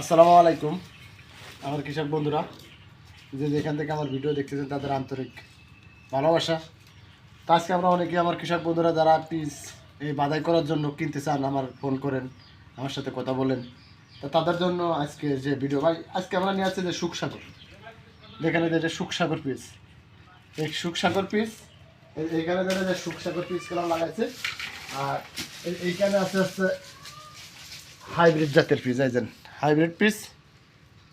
আসসালামু আলাইকুম। আমার কৃষক বন্ধুরা যে যেখান থেকে আমার ভিডিও দেখতেছেন, তাদের আন্তরিক ভালোবাসা। তো আজকে আমরা অনেকে আমার কৃষক বন্ধুরা যারা পিস এই বাদাই করার জন্য কিনতে চান, আমার ফোন করেন, আমার সাথে কথা বলেন। তো তাদের জন্য আজকে যে ভিডিও, ভাই, আজকে আমরা নিয়ে আসছি যে সুখসাগর যেখানে যে সুখসাগর পিস। এই সুখসাগর পিস এইখানে যেটা যে সুখসাগর পিস কেন লাগাইছে, আর এইখানে আছে হচ্ছে হাইব্রিড জাতের পিস আইজেন হাইব্রিড পিস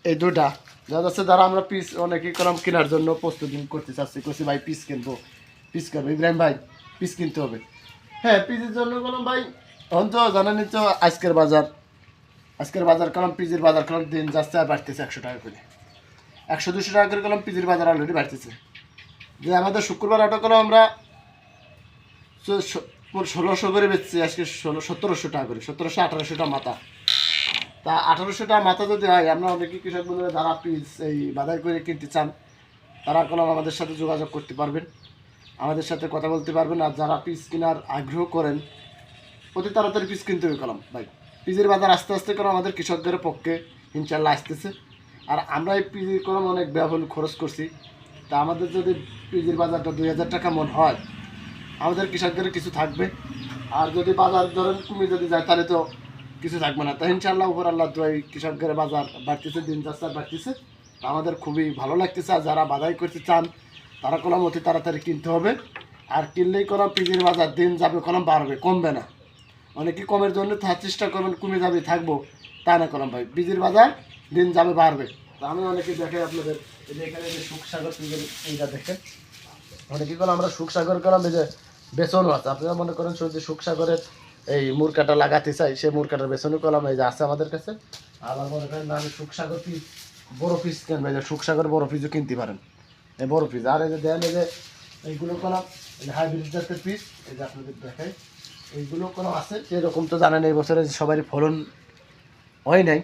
এই দুটা যা আছে যারা আমরা পিস অনেকেই কলম কেনার জন্য প্রস্তুতি করতে চাচ্ছি করছি ভাই পিস কিনবো। পিস কিনবো। ইব্রাহিম, ভাই পিস কিনতে হবে। হ্যাঁ পিসের জন্য কলম ভাই, এখন তো জানেনই তো আজকের বাজার। আজকের বাজার কলম পিজির বাজার কলম দিন যাচ্ছে আর বাড়তেছে একশো টাকা করে। একশো দুশো টাকা করে কলম পিজির বাজার অলরেডি বাড়তেছে। যে আমাদের শুক্রবার অটো কলম আমরা ষোলোশো করে বেচছি, আজকে ষোলো, সতেরোশো টাকা করে, সতেরোশো আঠারোশো টাকা মাথা। তা আঠারোশো টাকা মাথা যদি হয়, আমরা অনেকে কৃষক বন্ধুরা যারা পিস এই বাধাই করে কিনতে চান, তারা কলম আমাদের সাথে যোগাযোগ করতে পারবেন। আমাদের সাথে কথা বলতে পারবেন আর যারা পিস কেনার আগ্রহ করেন, অতি তাড়াতাড়ি পিস কিনতে হবে কলম। ভাই, পিসের বাজার আস্তে আস্তে করে আমাদের কৃষকদের পক্ষে ইনশাল্লাহ আসতেছে। আর আমরা এই পিজির কলম অনেক ব্যবহার খরচ করছি। তা আমাদের যদি পিজির বাজারটা দুই হাজার টাকা মন হয়, আমাদের কৃষকদের কিছু থাকবে। আর যদি বাজার ধরেন কমে যদি যায়, তাহলে তো কিছু থাকবে না। তাই ইনশাল্লাহ উপর আল্লাহ দোয়াই কৃষকদের বাজার বাড়তেছে, দিন যাচ্ছে বাড়তেছে। তা আমাদের খুবই ভালো লাগতেছে। আর যারা বাধাই করতে চান, তারা কলম অতি তাড়াতাড়ি কিনতে হবে। আর কিনলেই কলম পিজির বাজার দিন যাবে, কলম বাড়বে, কমবে না। অনেকে কমের জন্য চেষ্টা করবেন, কমে যাবে, থাকব। তা না কলম ভাই, পিজির বাজার দিন যাবে, বাড়বে। তা আমি অনেকে দেখাই আপনাদের এখানে যে সুখসাগর পিজির এইটা দেখেন। অনেকে কলম আমরা সুখসাগর কলম এই যে বেসনও আছে। আপনারা মনে করেন শুধু সুখসাগরের এই মুরকাটা লাগাতে চাই সে মুরকাটার বেসনও কলম এই যে আছে আমাদের কাছে। আবার মনে করেন আমি সুখসাগর পিস, বড় পিস কিনবেন এই যে সুখসাগর বড় পিসও কিনতে পারেন। এই বড় পিস। আর এই যে দেন, এই যে এইগুলো কলম হাইব্রিড জাতের পিস, এই যে আপনাদের দেখাই। এইগুলো কলম আছে, সেরকম তো জানেন, এই বছরে সবারই ফলন হয় নাই।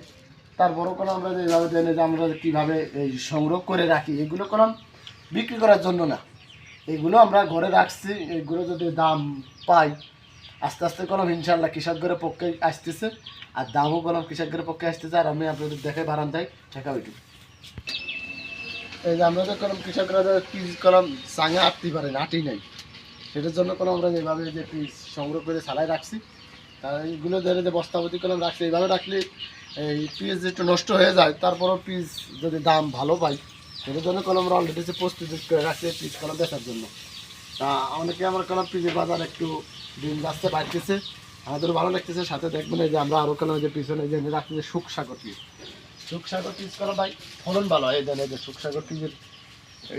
তারপরও কলম আমরা যেভাবে দেন যে আমরা কীভাবে এই সংগ্রহ করে রাখি, এগুলো কলম বিক্রি করার জন্য না। এগুলো আমরা ঘরে রাখছি, এগুলো যদি দাম পাই আস্তে আস্তে কলম ইনশাল্লাহ কৃষকদের পক্ষে আসতেছে। আর দামও কলম কৃষকদের পক্ষে আসতেছে, আর আমি আপনাদের দেখে বারান দেয় ঠেকা ওইটু এই যে আমরা যে কলম কৃষকরা পিস কলম সাঙে আটতে পারে আটি নাই। সেটার জন্য কলম আমরা যেভাবে যে পিস সংগ্রহ করে সালাই রাখছি, তা এইগুলো ধরে যে বস্তাবতী কলম রাখছি, এইভাবে রাখলে এই পিস একটু নষ্ট হয়ে যায়, তারপরও পিস যদি দাম ভালো পাই, সেটার জন্য কলম আমরা অলরেডি প্রস্তুতি করে রাখছি পিস কলম বেচার জন্য। তা অনেকে আমার কলম পিসের বাজার একটু দিন যাচ্ছে বাড়তেছে। আমাদের ভালো লাগতেছে, সাথে দেখবেন এই যে আমরা আরও কলম যে পিছনে যে রাখতেছে সুখসাগর পিস। সুখসাগর পিস করা ভাই, ফলন ভালো হয় এই দেন যে সুখসাগর পিসের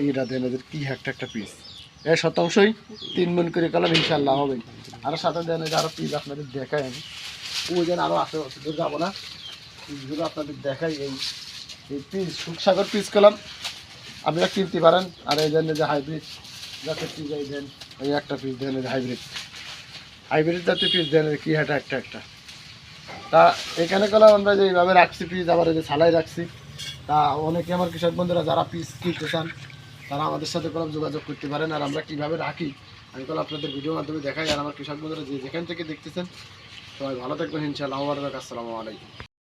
এইটা দেন, এদের কি একটা একটা পিস। এ শতাংশই তিন মন করে কলম ইনশাল্লাহ হবে। আরও সাথে দেন আরও পিস আপনাদের দেখাই আমি। ওই যেন আরও আসে দূর যাব না। পিসগুলো আপনাদের দেখাই এই এই পিস সুখসাগর পিস কলম। আপনারা কিনতে পারেন। আর এই জন্য যে হাইব্রিড জাতের পিস এই দেন এই একটা পিস দেন হাইব্রিড। হাইব্রিড জাতের পিস দেন কি হাটা একটা একটা। তা এখানে কলম আমরা যে এইভাবে রাখছি পিস, আবার এই যে ছালাই রাখছি, তা অনেকে আমার কৃষক বন্ধুরা যারা পিস কিনতে চান, তারা আমাদের সাথে কলম যোগাযোগ করতে পারেন, আর আমরা কীভাবে রাখি, আমি কলম আপনাদের ভিডিওর মাধ্যমে দেখাই, আর আমার কৃষক বন্ধুরা যে যেখান থেকে দেখতেছেন, সবাই ভালো থাকবেন, ইনশাআল্লাহ আসসালামু আলাইকুম।